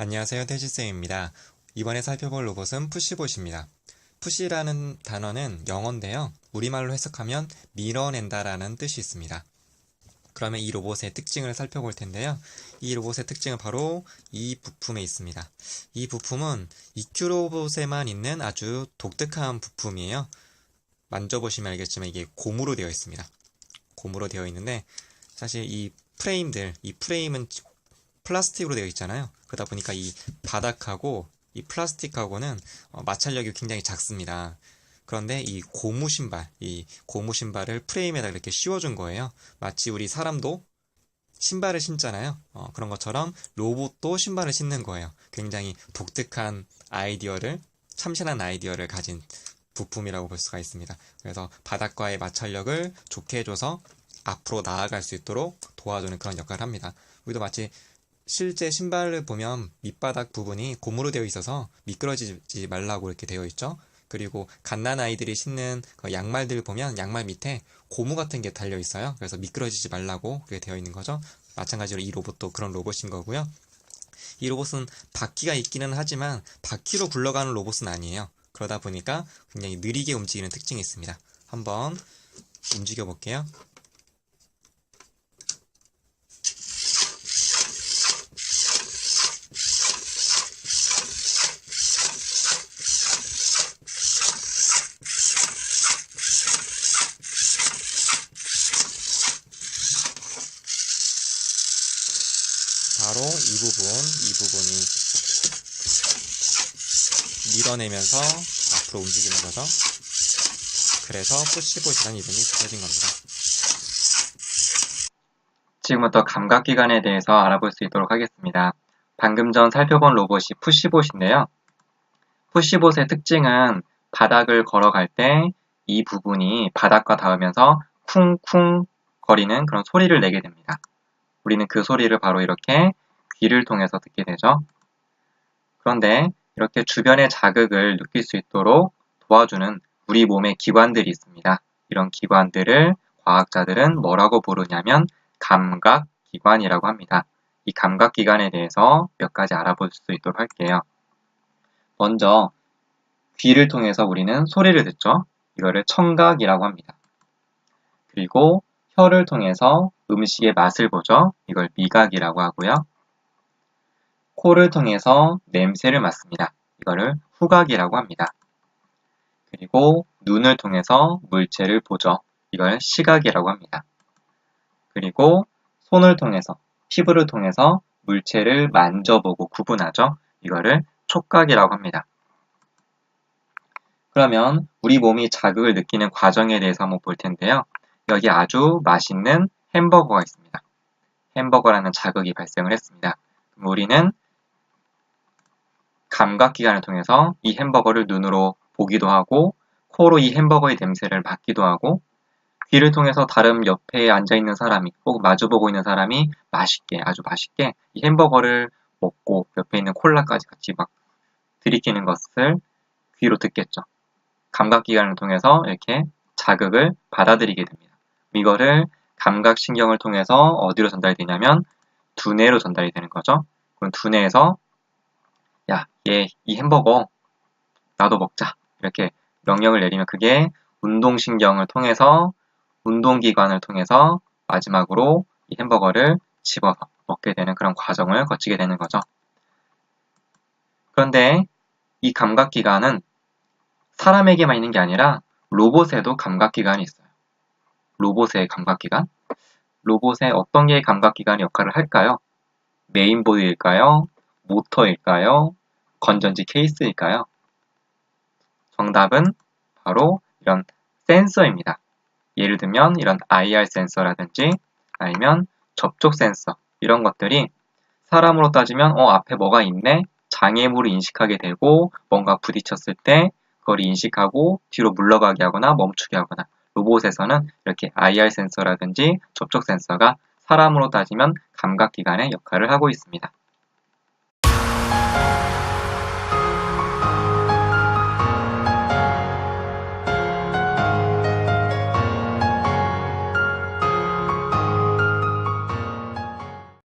안녕하세요 태지쌤입니다. 이번에 살펴볼 로봇은 푸시봇입니다. 푸시라는 단어는 영어인데요. 우리말로 해석하면 밀어낸다라는 뜻이 있습니다. 그러면 이 로봇의 특징을 살펴볼 텐데요. 이 로봇의 특징은 바로 이 부품에 있습니다. 이 부품은 EQ 로봇에만 있는 아주 독특한 부품이에요. 만져보시면 알겠지만 이게 고무로 되어 있습니다. 고무로 되어 있는데 사실 이 프레임들, 이 프레임은 플라스틱으로 되어 있잖아요. 그러다 보니까 이 바닥하고 이 플라스틱하고는 어, 마찰력이 굉장히 작습니다. 그런데 이 고무 신발, 이 고무 신발을 프레임에다 이렇게 씌워준 거예요. 마치 우리 사람도 신발을 신잖아요. 어, 그런 것처럼 로봇도 신발을 신는 거예요. 굉장히 독특한 아이디어를, 참신한 아이디어를 가진 부품이라고 볼 수가 있습니다. 그래서 바닥과의 마찰력을 좋게 해줘서 앞으로 나아갈 수 있도록 도와주는 그런 역할을 합니다. 우리도 마치 실제 신발을 보면 밑바닥 부분이 고무로 되어 있어서 미끄러지지 말라고 이렇게 되어 있죠. 그리고 갓난 아이들이 신는 그 양말들 보면 양말 밑에 고무 같은 게 달려 있어요. 그래서 미끄러지지 말라고 그게 되어 있는 거죠. 마찬가지로 이 로봇도 그런 로봇인 거고요. 이 로봇은 바퀴가 있기는 하지만 바퀴로 굴러가는 로봇은 아니에요. 그러다 보니까 굉장히 느리게 움직이는 특징이 있습니다. 한번 움직여 볼게요. 바로 이 부분, 이 부분이 밀어내면서 앞으로 움직이는 거죠. 그래서 푸시봇이라는 이름이 붙여진 겁니다. 지금부터 감각기관에 대해서 알아볼 수 있도록 하겠습니다. 방금 전 살펴본 로봇이 푸시봇인데요. 푸시봇의 특징은 바닥을 걸어갈 때 이 부분이 바닥과 닿으면서 쿵쿵 거리는 그런 소리를 내게 됩니다. 우리는 그 소리를 바로 이렇게 귀를 통해서 듣게 되죠. 그런데 이렇게 주변의 자극을 느낄 수 있도록 도와주는 우리 몸의 기관들이 있습니다. 이런 기관들을 과학자들은 뭐라고 부르냐면 감각기관이라고 합니다. 이 감각기관에 대해서 몇 가지 알아볼 수 있도록 할게요. 먼저 귀를 통해서 우리는 소리를 듣죠. 이거를 청각이라고 합니다. 그리고 혀를 통해서 음식의 맛을 보죠. 이걸 미각이라고 하고요. 코를 통해서 냄새를 맡습니다. 이거를 후각이라고 합니다. 그리고 눈을 통해서 물체를 보죠. 이걸 시각이라고 합니다. 그리고 손을 통해서, 피부를 통해서 물체를 만져보고 구분하죠. 이거를 촉각이라고 합니다. 그러면 우리 몸이 자극을 느끼는 과정에 대해서 한번 볼 텐데요. 여기 아주 맛있는 햄버거가 있습니다. 햄버거라는 자극이 발생을 했습니다. 우리는 감각기관을 통해서 이 햄버거를 눈으로 보기도 하고 코로 이 햄버거의 냄새를 맡기도 하고 귀를 통해서 다른 옆에 앉아있는 사람이 혹은 마주보고 있는 사람이 맛있게 아주 맛있게 이 햄버거를 먹고 옆에 있는 콜라까지 같이 막 들이키는 것을 귀로 듣겠죠. 감각기관을 통해서 이렇게 자극을 받아들이게 됩니다. 이거를 감각신경을 통해서 어디로 전달이 되냐면 두뇌로 전달이 되는 거죠. 그럼 두뇌에서 야, 얘 이 햄버거 나도 먹자 이렇게 명령을 내리면 그게 운동신경을 통해서 운동기관을 통해서 마지막으로 이 햄버거를 집어서 먹게 되는 그런 과정을 거치게 되는 거죠. 그런데 이 감각기관은 사람에게만 있는 게 아니라 로봇에도 감각기관이 있어요. 로봇의 감각기관? 로봇에 어떤 게 감각기관의 역할을 할까요? 메인보드일까요? 모터일까요? 건전지 케이스일까요? 정답은 바로 이런 센서입니다. 예를 들면 이런 IR 센서라든지 아니면 접촉 센서 이런 것들이 사람으로 따지면 어 앞에 뭐가 있네 장애물을 인식하게 되고 뭔가 부딪혔을 때 그걸 인식하고 뒤로 물러가게 하거나 멈추게 하거나 로봇에서는 이렇게 IR 센서라든지 접촉 센서가 사람으로 따지면 감각기관의 역할을 하고 있습니다.